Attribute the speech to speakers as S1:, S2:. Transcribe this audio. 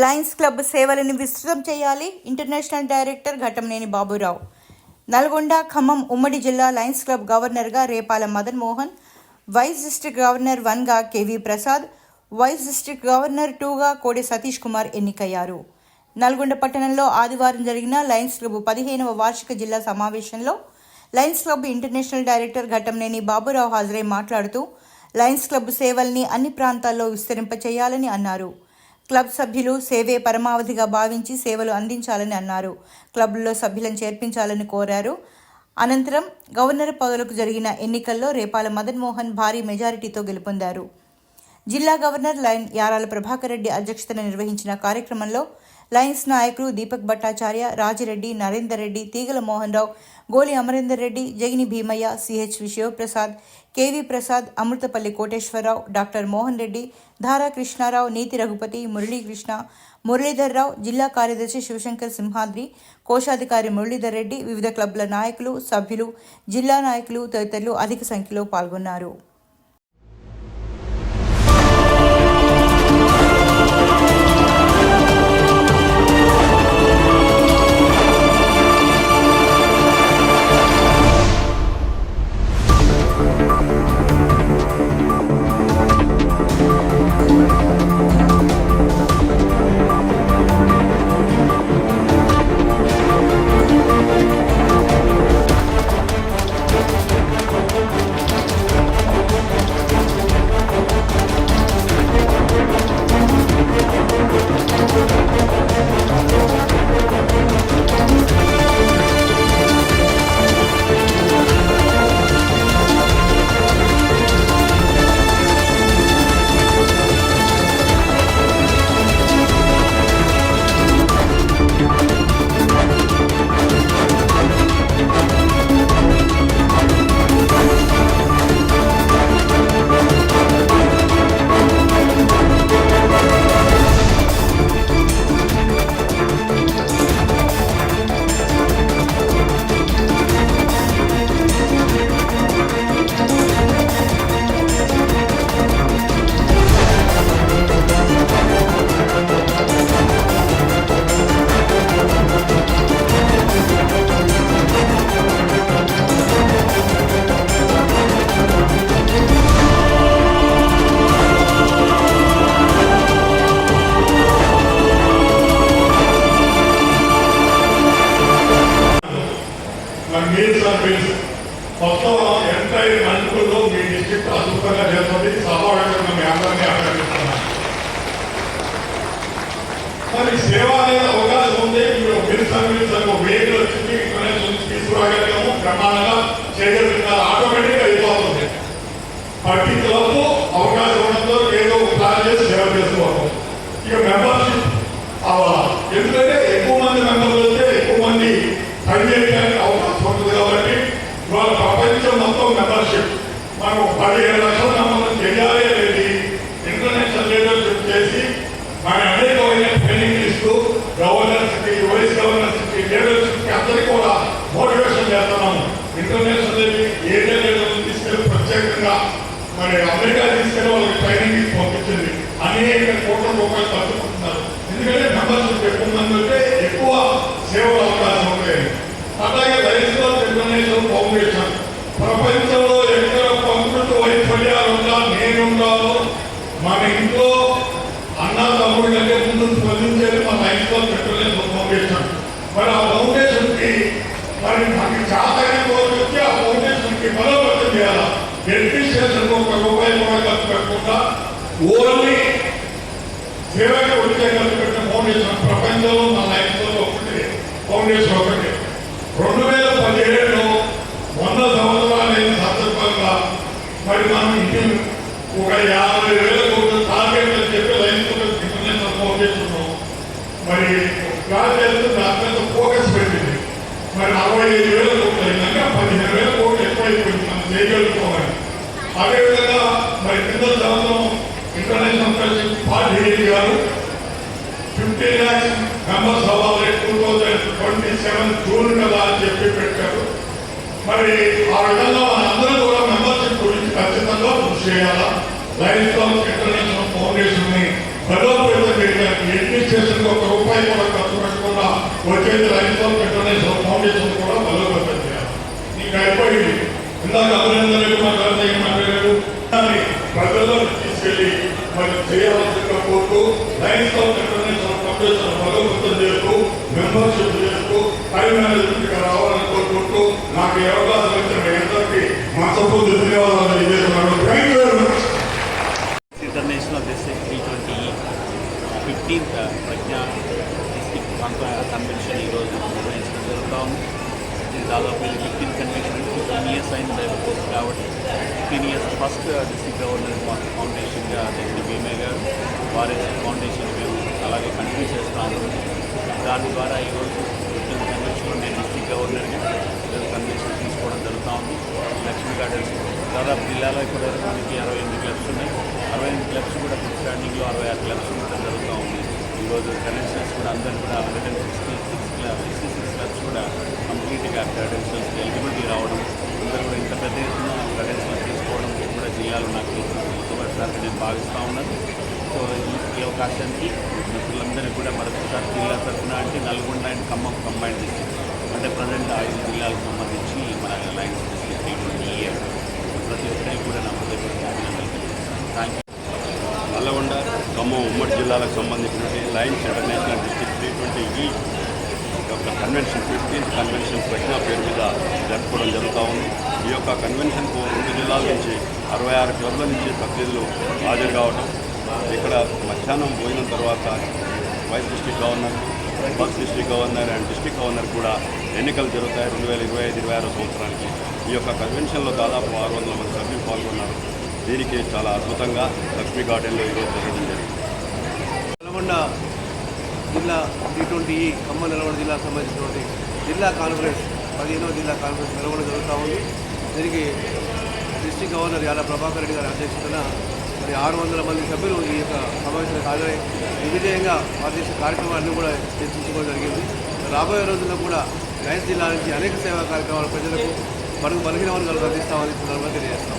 S1: Lions club సేవలను విస్తృతం చేయాలి. International director Ghatamaneni Baburao. Nalgonda Khammam ఉమ్మడి జిల్లా లయన్స్ క్లబ్ గవర్నర్గా Repala Madan Mohan vice district governor వన్గా KV Prasad vice district governor టూగా కోడి సతీష్ కుమార్ ఎన్నికయ్యారు. నల్గొండ పట్టణంలో ఆదివారం జరిగిన లయన్స్ క్లబ్ పదిహేనవ వార్షిక జిల్లా సమావేశంలో lions club international director Ghatamaneni Baburao హాజరై మాట్లాడుతూ లయన్స్ క్లబ్ సేవల్ని అన్ని ప్రాంతాల్లో విస్తరింపచేయాలని అన్నారు. క్లబ్ సభ్యులు సేవే పరమావధిగా భావించి సేవలు అందించాలని అన్నారు. క్లబ్లో సభ్యులను చేర్పించాలని కోరారు. అనంతరం గవర్నర్ పదవులకు జరిగిన ఎన్నికల్లో రేపాల మదన్ మోహన్ భారీ మెజారిటీతో గెలుపొందారు. జిల్లా గవర్నర్ లైన్ యారాల ప్రభాకర్ రెడ్డి అధ్యక్షతన నిర్వహించిన కార్యక్రమంలో లయన్స్ నాయకులు Deepak Bhattacharya Rajireddy Narender Reddy Teegala Mohan Rao Goli Amarender Reddy Jagini Bheemaiah CH Vishwaprasad KV Prasad Amruthapalli Koteswararao doctor Mohan Reddy Dhara Krishnarao నీతి రఘుపతి మురళీకృష్ణ మురళీధర్ రావు జిల్లా కార్యదర్శి శివశంకర్ సింహాద్రి కోశాధికారి మురళీధర్ రెడ్డి వివిధ క్లబ్ల నాయకులు సభ్యులు జిల్లా నాయకులు తదితరులు అధిక సంఖ్యలో పాల్గొన్నారు.
S2: మీరు సర్వీస్ మొత్తం ఎంటైర్ మంత్రులు మీ డిస్ట్రిక్ట్ అద్భుతంగా చేస్తుంది. సభావేతంగా మీ అందరినీ మరి సేవ అనేది అవకాశం ఉంది. మీరు మీరు సర్వీస్ ఒక తీసుకురాగలిగాము. ప్రమాణంగా చేయగలుగుతారు ఆటోమేటిక్గా అయిపోతుంది. ప్రతి అవకాశం ఉండదు ఏదో ఒక ప్లాన్ చేసి సేవ చేసుకోవాలి ఇక మెంబర్షిప్ అవ్వాలి ఎందుకంటే ఎక్కువ మంది మెంబర్లు వస్తే ఎక్కువ మంది పని చేయడానికి అవకాశం ఉంటుంది కాబట్టి ఇవాళ ప్రపంచం మొత్తం మెంబర్షిప్ మనం పదిహేను లక్షల మెంబర్లు చేయాలి అనేది ఇంటర్నేషనల్ లీడర్షిప్ చేసి మన అనేకమైన ట్రైనింగ్ ఇస్తూ గవర్నర్స్ వైస్ గవర్నర్స్కి అందరికీ కూడా మోటివేషన్ చేస్తున్నాము ఇంటర్నేషనల్ లెవెల్ ఏరియా లెవెల్ తీసుకెళ్ళి ప్రత్యేకంగా మరి అమెరికా తీసుకెళ్ళి వాళ్ళకి ట్రైనింగ్ పంపించింది అనేక కోట్ల రూపాయలు మన ఇంట్లో అన్న తమ్ముడు కంటే ముందు స్పందించేది మన రైతుల ఇంటర్నేషనల్ ఫౌండేషన్ మరి ఆ ఫౌండేషన్కి మరి మనకి చాతని కోరుకొచ్చి ఆ ఫౌండేషన్కి బలోపేతం చేయాలి? అడ్మినిస్ట్రేషన్ ఒక రూపాయి కూడా ఖర్చు పెట్టకుండా ఓన్లీ సేవకి వచ్చే ఖర్చు పెట్టిన ఫౌండేషన్ ప్రపంచంలో మన లైఫ్లో ఒకటి ఫౌండేషన్ ఒకటి. రెండు వేల పదిహేడులో వంద సంవత్సరాలైన సందర్భంగా మరి మనం ఇంటి ఒక యాభై వేల కోట్ల టార్గెట్ అని చెప్పి లైన్ ఇంటర్నేషనల్ ఫౌండేషన్ మరి ప్లాన్ చేస్తూ దాని మీద ఫోకస్ పెట్టింది మరి అరవై ఐదు వేల కోట్లు అయిందంటే పదిహేను వేల కోట్లు ఎక్కువైపోయింది మనం చేయగలుగుతామని అదేవిధంగా మరి కింద సంవత్సరం ఇంటర్నేషనల్ ఫెలోషిప్ పార్టీ గారు ఫిఫ్టీ ల్యాక్స్ మెంబర్స్ అవ్వాలి two thousand twenty seven June కదా అని చెప్పి పెట్టారు. మరి ఆ విధంగా మనందరూ కూడా మెంబర్షిప్ గురించి ఖచ్చితంగా కృషి చేయాలా? లైఫ్ క్లబ్ ఇంటర్నేషనల్ ఫౌండేషన్ని బలోపేతం చేయడానికి అడ్మినిస్ట్రేషన్ ఒక రూపాయి కూడా ఖర్చు ఐదు లైన్స్ ఆఫ్ ఇంటర్నేషనల్ ఫౌండేషన్ కూడా బలోపేతం చేయాలి. నీకు అయిపోయింది. ఇందాక అభినందనలు
S3: district T twenty fifteenth Pragna district convention ఈరోజు నిర్వహించడం జరుగుతూ ఉంది ఇది దాదాపు ఇది ఫిఫ్టీన్ కన్వెన్షన్ ఫిఫ్టీన్ ఇయర్స్ అయింది కాబట్టి fifteen years first district governor ఫౌండేషన్గా దగ్గర భీమే గారు వారి ఫౌండేషన్ మేము అలాగే కంటిన్యూ చేస్తూ ఉన్నాం దాని ద్వారా ఈరోజు ఫిఫ్టీన్ కన్వెన్షన్లో నేను డిస్ట్రిక్ట్ గవర్నర్గా కన్వెన్షన్ తీసుకోవడం జరుగుతూ ఉంది లక్ష్మీ గార్డెన్స్ దాదాపు జిల్లాలో ఇప్పటివరకు మనకి అరవై ఎనిమిది క్లబ్స్ ఉన్నాయి. అరవై ఎనిమిది క్లబ్స్ కూడా ఫిఫ్త్ స్టాండింగ్లో అరవై ఆరు క్లబ్స్ ఉండటం జరుగుతూ ఉంది. ఈరోజు కనెక్షన్స్ కూడా అందరూ కూడా hundred and sixty six club sixty six clubs కూడా కంప్లీట్గా క్రెడెన్షియల్స్కి ఎలిజిబిలిటీ రావడం అందరూ కూడా ఇంత పెద్ద ఎత్తున క్రెడెన్షియల్స్ తీసుకోవడం కూడా జిల్లాలో నాకు ఒకసారి నేను భావిస్తూ ఉన్నాను. సో ఈ ఈ అవకాశానికి మిత్రులందరికీ కూడా మరొకసారి జిల్లా తరఫున అంటే Nalgonda and Khammam combine district అంటే ప్రజెంట్ ఐదు జిల్లాలకు సంబంధించి మన లైన్స్ డిస్ట్రిక్ట్ ఇటువంటి ఇయర్ ప్రతి ఒక్కరికి కూడా నా హృదయపూర్వక అభినందనలు థ్యాంక్ యూ
S4: నల్లగొండ ఖమ్మం ఉమ్మడి జిల్లాలకు సంబంధించినటువంటి lions international district three twenty ఈ యొక్క కన్వెన్షన్ ఫిఫ్టీన్త్ కన్వెన్షన్ ప్రజ్ఞా పేరు మీద జరుపుకోవడం జరుగుతూ ఉంది. ఈ యొక్క కన్వెన్షన్కు రెండు జిల్లాల నుంచి అరవై ఆరు క్లబ్ల నుంచి ప్రతినిధులు హాజరు కావడం ఇక్కడ మధ్యాహ్నం పోయిన తర్వాత vice district governor past district governor and district governor కూడా ఎన్నికలు జరుగుతాయి. రెండు వేల ఇరవై ఐదు ఇరవై ఆరో సంవత్సరానికి ఈ యొక్క కన్వెన్షన్లో దాదాపు ఆరు వందల మంది సభ్యులు పాల్గొన్నారు. దీనికి చాలా అద్భుతంగా లక్ష్మీ గార్డెన్లో ఈరోజు జరగడం జరిగింది.
S5: నల్గొండ జిల్లా టీ ట్వంటీ ఖమ్మం నల్గొండ జిల్లాకు సంబంధించినటువంటి జిల్లా కాన్ఫరెన్స్ పదిహేనవ జిల్లా కాన్ఫరెన్స్ నల్గొండ జరుగుతూ ఉంది. దీనికి డిస్టిక్ గవర్నర్ యాల ప్రభాకర్ రెడ్డి గారి అధ్యక్షతన మరి ఆరు వందల మంది సభ్యులు ఈ యొక్క సమావేశానికి హాజరై వివిధంగా వారు చేసే కూడా చర్చించుకోవడం జరిగింది. రాబోయే రోజుల్లో కూడా లయన్స్ జిల్లా నుంచి అనేక సేవా కార్యక్రమాలు ప్రజలకు బడుగు బలహీన వర్గాలకు అందిస్తామని సందర్భంగా తెలియజేస్తాం.